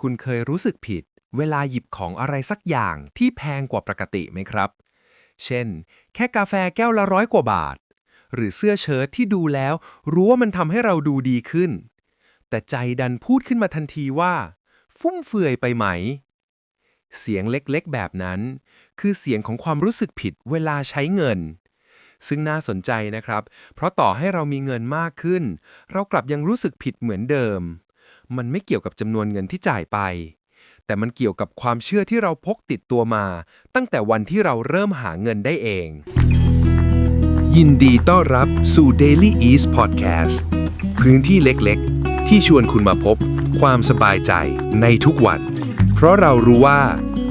คุณเคยรู้สึกผิด เวลาหยิบของอะไรสักอย่างที่แพงกว่าปกติไหมครับ เช่น แค่กาแฟแก้วละร้อยกว่าบาท หรือเสื้อเชิ้ตที่ดูแล้ว รู้ว่ามันทำให้เราดูดีขึ้น แต่ใจดันพูดขึ้นมาทันทีว่า ฟุ่มเฟือยไปไหม เสียงเล็กๆ แบบนั้น คือเสียงของความรู้สึกผิดเวลาใช้เงินซึ่งน่าสนใจนะครับ เพราะต่อให้เรามีเงินมากขึ้น เรากลับยังรู้สึกผิดเหมือนเดิม มันไม่เกี่ยวกับจำนวนเงินที่จ่ายไป แต่มันเกี่ยวกับความเชื่อที่เราพกติดตัวมา ตั้งแต่วันที่เราเริ่มหาเงินได้เอง ยินดีต้อนรับสู่ Daily East Podcast พื้นที่เล็กๆ ที่ชวนคุณมาพบ ความสบายใจในทุกวัน เพราะเรารู้ว่า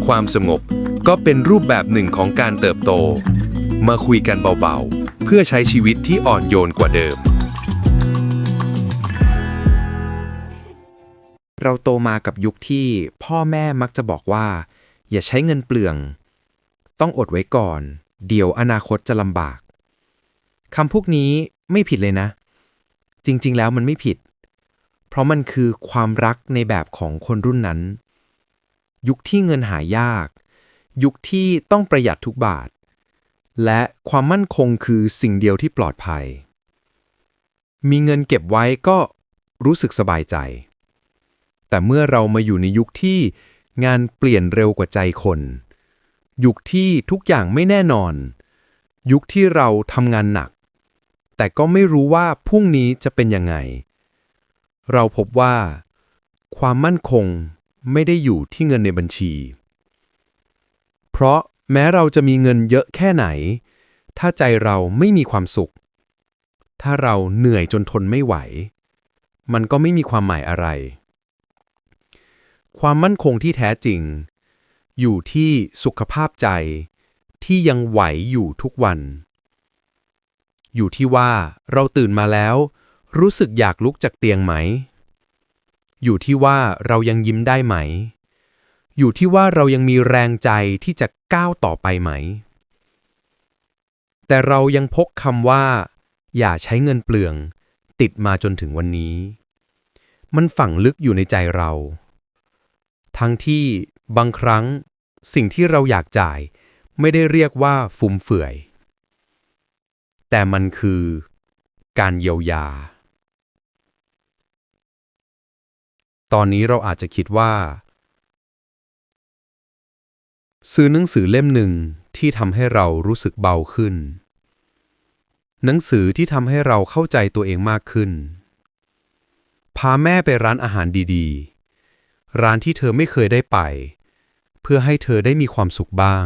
ความสงบก็เป็นรูปแบบหนึ่งของการเติบโต มาคุยกันเบาๆ เพื่อใช้ชีวิตที่อ่อนโยนกว่าเดิม เราโตมากับยุคที่พ่อแม่มักจะบอกว่า อย่าใช้เงินเปลือง ต้องอดไว้ก่อน เดี๋ยวอนาคตจะลำบากคำพวกนี้ไม่ผิดเลยนะ จริง ๆ แล้วมันไม่ผิด เพราะมันคือความรักในแบบของคนรุ่นนั้น ยุคที่เงินหายาก ยุคที่ต้องประหยัดทุกบาท และความมั่นคงคือสิ่งเดียวที่ปลอดภัย มีเงินเก็บไว้ก็รู้สึกสบายใจ แต่เมื่อเรามาอยู่ในยุคที่งานเปลี่ยนเร็วกว่าใจคน ยุคที่ทุกอย่างไม่แน่นอน ยุคที่เราทำงานหนัก แต่ก็ไม่รู้ว่าพรุ่งนี้จะเป็นยังไง เราพบว่า ความมั่นคงไม่ได้อยู่ที่เงินในบัญชี เพราะแม้เราจะมีเงินเยอะแค่ไหน ถ้าใจเราไม่มีความสุข ถ้าเราเหนื่อยจนทนไม่ไหว มันก็ไม่มีความหมายอะไร ความมั่นคงที่แท้จริง อยู่ที่สุขภาพใจที่ยังไหวอยู่ทุกวัน อยู่ที่ว่าเราตื่นมาแล้ว รู้สึกอยากลุกจากเตียงไหม อยู่ที่ว่าเรายังยิ้มได้ไหม อยู่ที่ว่าเรายังมีแรงใจที่จะก้าวต่อไปไหม แต่เรายังพกคำว่า อย่าใช้เงินเปลือง ติดมาจนถึงวันนี้ มันฝังลึกอยู่ในใจเรา ทั้งที่บางครั้งสิ่งที่เราอยากจ่าย ไม่ได้เรียกว่าฟุ่มเฟือย แต่มันคือการเยียวยา ตอนนี้เราอาจจะคิดว่า ซื้อหนังสือเล่มหนึ่งที่ทำให้เรารู้สึกเบาขึ้น หนังสือที่ทำให้เราเข้าใจตัวเองมากขึ้น พาแม่ไปร้านอาหารดีๆ ร้านที่เธอไม่เคยได้ไป เพื่อให้เธอได้มีความสุขบ้าง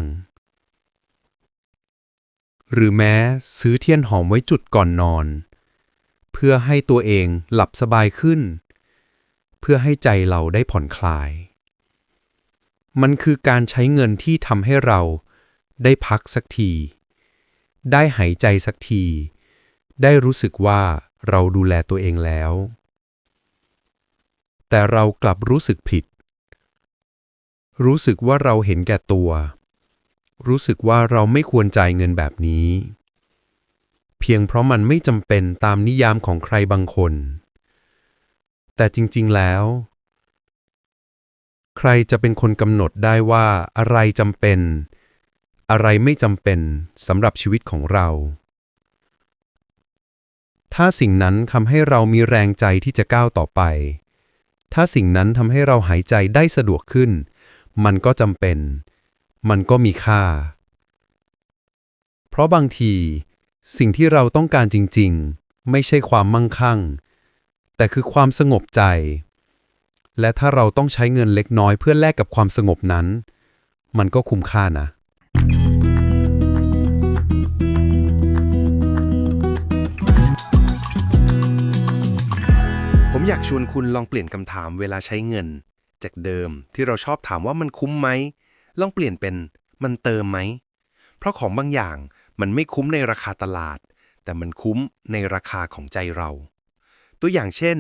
หรือแม้ซื้อเทียนหอมไว้จุดก่อนนอน เพื่อให้ตัวเองหลับสบายขึ้น เพื่อให้ใจเราได้ผ่อนคลาย มันคือการใช้เงินที่ทำให้เราได้พักสักที ได้หายใจสักที ได้รู้สึกว่าเราดูแลตัวเองแล้ว แต่เรากลับรู้สึกผิด รู้สึกว่าเราเห็นแก่ตัว รู้สึกว่าเราไม่ควรจ่ายเงินแบบนี้ เพียงเพราะมันไม่จำเป็นตามนิยามของใครบางคน แต่จริง ๆ แล้ว ใครจะเป็นคนกำหนดได้ว่าอะไรจำเป็น อะไรไม่จำเป็นสำหรับชีวิตของเราถ้าสิ่งนั้นทำให้เรามีแรงใจที่จะก้าวต่อไป ถ้าสิ่งนั้นทำให้เราหายใจได้สะดวกขึ้น มันก็จำเป็น มันก็มีค่า เพราะบางที สิ่งที่เราต้องการจริง ๆ ไม่ใช่ความมั่งคั่ง แต่คือความสงบใจ และถ้าเราต้องใช้เงินเล็กน้อยเพื่อแลกกับความสงบนั้น มันก็คุ้มค่านะ ผมอยากชวนคุณลองเปลี่ยนคำถามเวลาใช้เงิน จากเดิมที่เราชอบถามว่ามันคุ้มไหม ลองเปลี่ยนเป็นมันเติมไหม เพราะของบางอย่างมันไม่คุ้มในราคาตลาด แต่มันคุ้มในราคาของใจเรา ตัวอย่างเช่น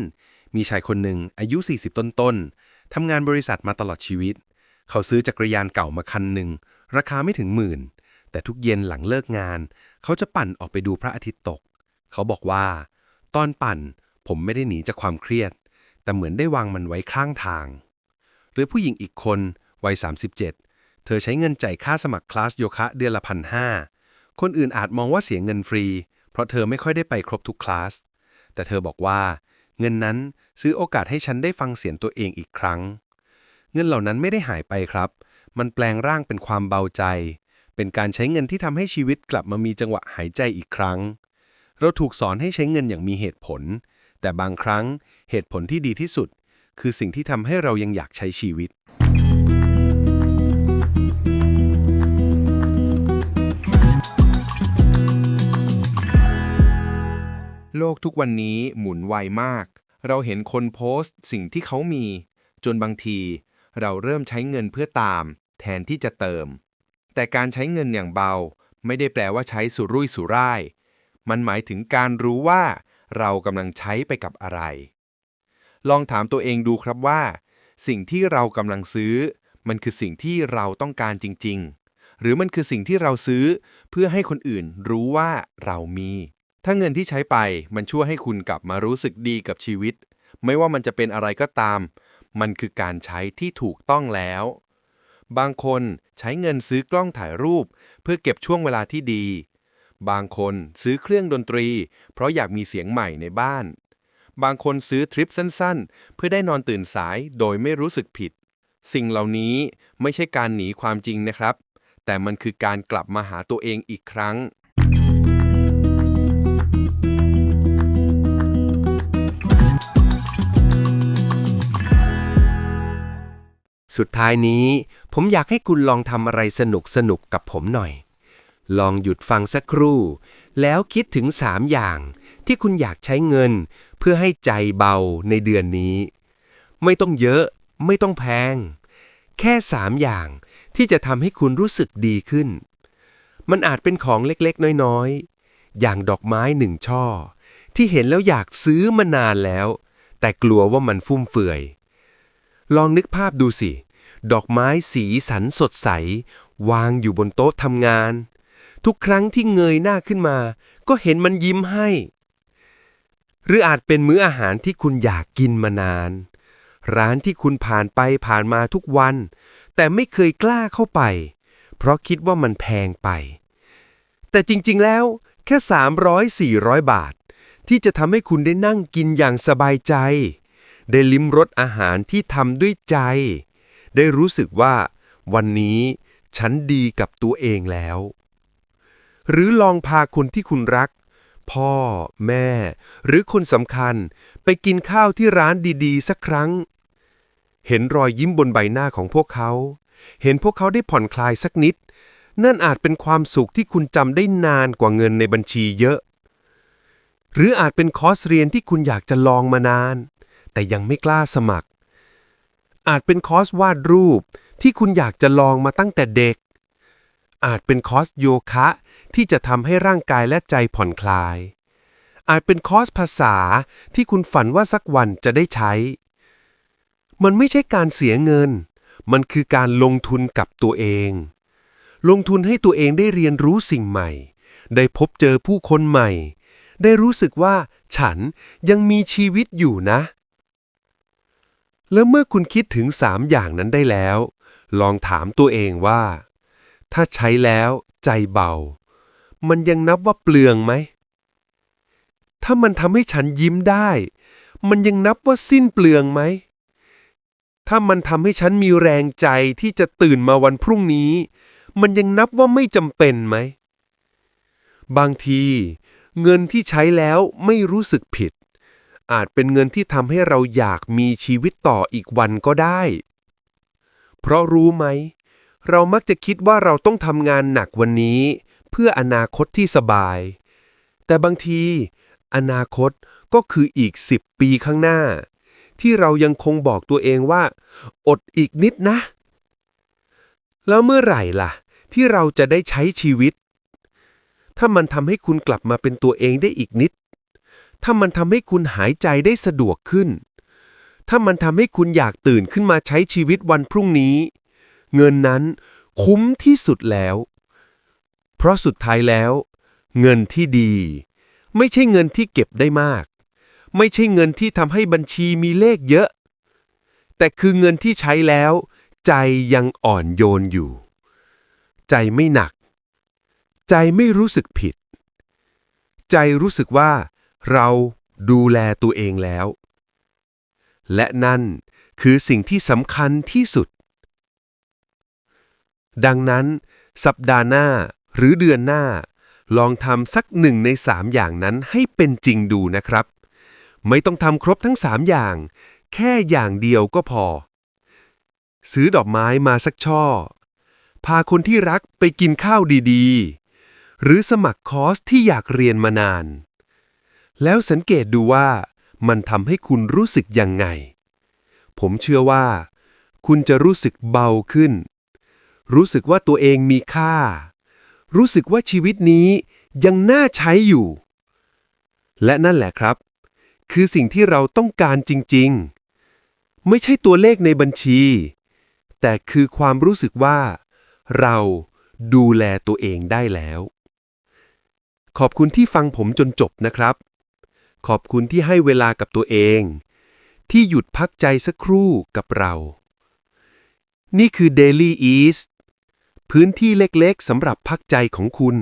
มีชายคนหนึ่งอายุ 40 ต้นๆทำงานบริษัทมาตลอดชีวิต เขาซื้อจักรยานเก่ามาคันหนึ่ง ราคาไม่ถึงหมื่น แต่ทุกเย็นหลังเลิกงาน เขาจะปั่นออกไปดูพระอาทิตย์ตก เขาบอกว่า ตอนปั่น ผมไม่ได้หนีจากความเครียด แต่เหมือนได้วางมันไว้ข้างทาง หรือผู้หญิงอีกคนวัย 37 เธอใช้เงินจ่ายค่าสมัครคลาสโยคะเดือนละพันห้าคนอื่นอาจมองว่าเสียเงินฟรี เพราะเธอไม่ค่อยได้ไปครบทุกคลาส แต่เธอบอกว่า เงินนั้นซื้อโอกาสให้ฉันได้ฟังเสียงตัวเองอีกครั้ง เงินเหล่านั้นไม่ได้หายไปครับ มันแปลงร่างเป็นความเบาใจ เป็นการใช้เงินที่ทำให้ชีวิตกลับมามีจังหวะหายใจอีกครั้ง เราถูกสอนให้ใช้เงินอย่างมีเหตุผล แต่บางครั้งเหตุผลที่ดีที่สุด คือสิ่งที่ทำให้เรายังอยากใช้ชีวิต โลกทุกวันนี้หมุนไวมาก เราเห็นคนโพสต์สิ่งที่เขามี จนบางที เราเริ่มใช้เงินเพื่อตาม แทนที่จะเติม แต่การใช้เงินอย่างเบา ไม่ได้แปลว่าใช้สุรุ่ยสุร่าย มันหมายถึงการรู้ว่า เรากำลังใช้ไปกับอะไร ลองถามตัวเองดูครับว่า สิ่งที่เรากำลังซื้อ มันคือสิ่งที่เราต้องการจริง ๆ หรือมันคือสิ่งที่เราซื้อ เพื่อให้คนอื่นรู้ว่าเรามี ถ้าเงินที่ใช้ไปมันช่วยให้คุณกลับมารู้สึกดีกับชีวิต ไม่ว่ามันจะเป็นอะไรก็ตาม มันคือการใช้ที่ถูกต้องแล้วบางคนใช้เงินซื้อกล้องถ่ายรูป เพื่อเก็บช่วงเวลาที่ดี บางคนซื้อเครื่องดนตรี เพราะอยากมีเสียงใหม่ในบ้าน บางคนซื้อทริปสั้นๆ เพื่อได้นอนตื่นสายโดยไม่รู้สึกผิด สิ่งเหล่านี้ไม่ใช่การหนีความจริงนะครับ แต่มันคือการกลับมาหาตัวเองอีกครั้ง สุดท้ายนี้ ผมอยากให้คุณลองทำอะไรสนุกสนุกๆกับผมหน่อย ลองหยุดฟังสักครู่ แล้วคิดถึงสามอย่างที่คุณอยากใช้เงิน เพื่อให้ใจเบาในเดือนนี้ ไม่ต้องเยอะ ไม่ต้องแพง แค่สามอย่างที่จะทำให้คุณรู้สึกดีขึ้น มันอาจเป็นของเล็กๆ น้อยๆ อย่างดอกไม้หนึ่งช่อ ที่เห็นแล้วอยากซื้อมานานแล้ว แต่กลัวว่ามันฟุ่มเฟือย ลองนึกภาพดูสิ ดอกไม้สีสันสดใส วางอยู่บนโต๊ะทำงาน ทุกครั้งที่เงยหน้าขึ้นมา ก็เห็นมันยิ้มให้ หรืออาจเป็นมื้ออาหารที่คุณอยากกินมานาน ร้านที่คุณผ่านไปผ่านมาทุกวัน แต่ไม่เคยกล้าเข้าไป เพราะคิดว่ามันแพงไป แต่จริงๆแล้วแค่ 300-400 บาท ที่จะทำให้คุณได้นั่งกินอย่างสบายใจ ได้ลิ้มรสอาหารที่ทำด้วยใจ ได้รู้สึกว่า วันนี้ฉันดีกับตัวเองแล้ว หรือลองพาคนที่คุณรัก พ่อ แม่ หรือคนสำคัญ ไปกินข้าวที่ร้านดีๆ สักครั้ง เห็นรอยยิ้มบนใบหน้าของพวกเขา เห็นพวกเขาได้ผ่อนคลายสักนิด นั่นอาจเป็นความสุขที่คุณจำได้นานกว่าเงินในบัญชีเยอะ หรืออาจเป็นคอร์สเรียนที่คุณอยากจะลองมานาน แต่ยังไม่กล้าสมัคร อาจเป็นคอร์สวาดรูปที่คุณอยากจะลองมาตั้งแต่เด็กอาจเป็นคอร์สโยคะ ที่จะทำให้ร่างกายและใจผ่อนคลาย อาจเป็นคอร์สภาษาที่คุณฝันว่าสักวันจะได้ใช้ มันไม่ใช่การเสียเงิน มันคือการลงทุนกับตัวเอง ลงทุนให้ตัวเองได้เรียนรู้สิ่งใหม่ ได้พบเจอผู้คนใหม่ ได้รู้สึกว่าฉันยังมีชีวิตอยู่นะ แล้วเมื่อคุณคิดถึงสามอย่างนั้นได้แล้ว ลองถามตัวเองว่า ถ้าใช้แล้วใจเบา มันยังนับว่าเปลืองไหม ถ้ามันทำให้ฉันยิ้มได้ มันยังนับว่าสิ้นเปลืองไหม ถ้ามันทำให้ฉันมีแรงใจที่จะตื่นมาวันพรุ่งนี้ มันยังนับว่าไม่จำเป็นไหม บางที เงินที่ใช้แล้วไม่รู้สึกผิด อาจเป็นเงินที่ทำให้เราอยากมีชีวิตต่ออีกวันก็ได้ เพราะรู้ไหม เรามักจะคิดว่าเราต้องทำงานหนักวันนี้ เพื่ออนาคตที่สบาย แต่บางที อนาคตก็คืออีกสิบปีข้างหน้า ที่เรายังคงบอกตัวเองว่า อดอีกนิดนะ แล้วเมื่อไหร่ล่ะ ที่เราจะได้ใช้ชีวิต ถ้ามันทำให้คุณกลับมาเป็นตัวเองได้อีกนิด ถ้ามันทำให้คุณหายใจได้สะดวกขึ้น ถ้ามันทำให้คุณอยากตื่นขึ้นมาใช้ชีวิตวันพรุ่งนี้ เงินนั้นคุ้มที่สุดแล้ว เพราะสุดท้ายแล้ว เงินที่ดี ไม่ใช่เงินที่เก็บได้มาก ไม่ใช่เงินที่ทำให้บัญชีมีเลขเยอะแต่แต่คือเงินที่ใช้แล้ว ใจยังอ่อนโยนอยู่ ใจไม่หนัก ใจไม่รู้สึกผิด ใจรู้สึกว่าเราดูแลตัวเองแล้ว และนั่นคือสิ่งที่สำคัญที่สุด ดังนั้น สัปดาห์หน้า หรือเดือนหน้า ลองทำสักหนึ่งในสามอย่างนั้นให้เป็นจริงดูนะครับ ไม่ต้องทำครบทั้งสามอย่าง แค่อย่างเดียวก็พอ ซื้อดอกไม้มาสักช่อ พาคนที่รักไปกินข้าวดีๆ หรือสมัครคอร์สที่อยากเรียนมานาน แล้วสังเกตดูว่ามันทำให้คุณรู้สึกยังไง ผมเชื่อว่า คุณจะรู้สึกเบาขึ้น รู้สึกว่าตัวเองมีค่า รู้สึกว่าชีวิตนี้ยังน่าใช้อยู่ และนั่นแหละครับ คือสิ่งที่เราต้องการจริง ๆ ไม่ใช่ตัวเลขในบัญชี แต่คือความรู้สึกว่า เราดูแลตัวเองได้แล้ว ขอบคุณที่ฟังผมจนจบนะครับ ขอบคุณที่ให้เวลากับตัวเอง ที่หยุดพักใจสักครู่กับเรา นี่คือ Daily East พื้นที่เล็กๆสำหรับพักใจของคุณ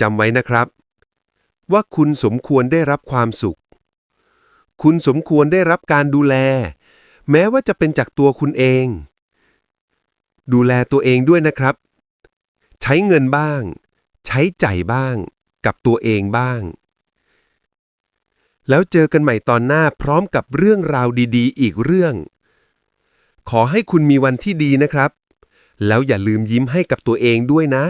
จำไว้นะครับ ว่าคุณสมควรได้รับความสุข คุณสมควรได้รับการดูแล แม้ว่าจะเป็นจากตัวคุณเอง ดูแลตัวเองด้วยนะครับ ใช้เงินบ้าง ใช้ใจบ้าง กับตัวเองบ้าง แล้วเจอกันใหม่ตอนหน้าพร้อมกับเรื่องราวดีๆ อีกเรื่อง ขอให้คุณมีวันที่ดีนะครับ แล้วอย่าลืมยิ้มให้กับตัวเองด้วยนะ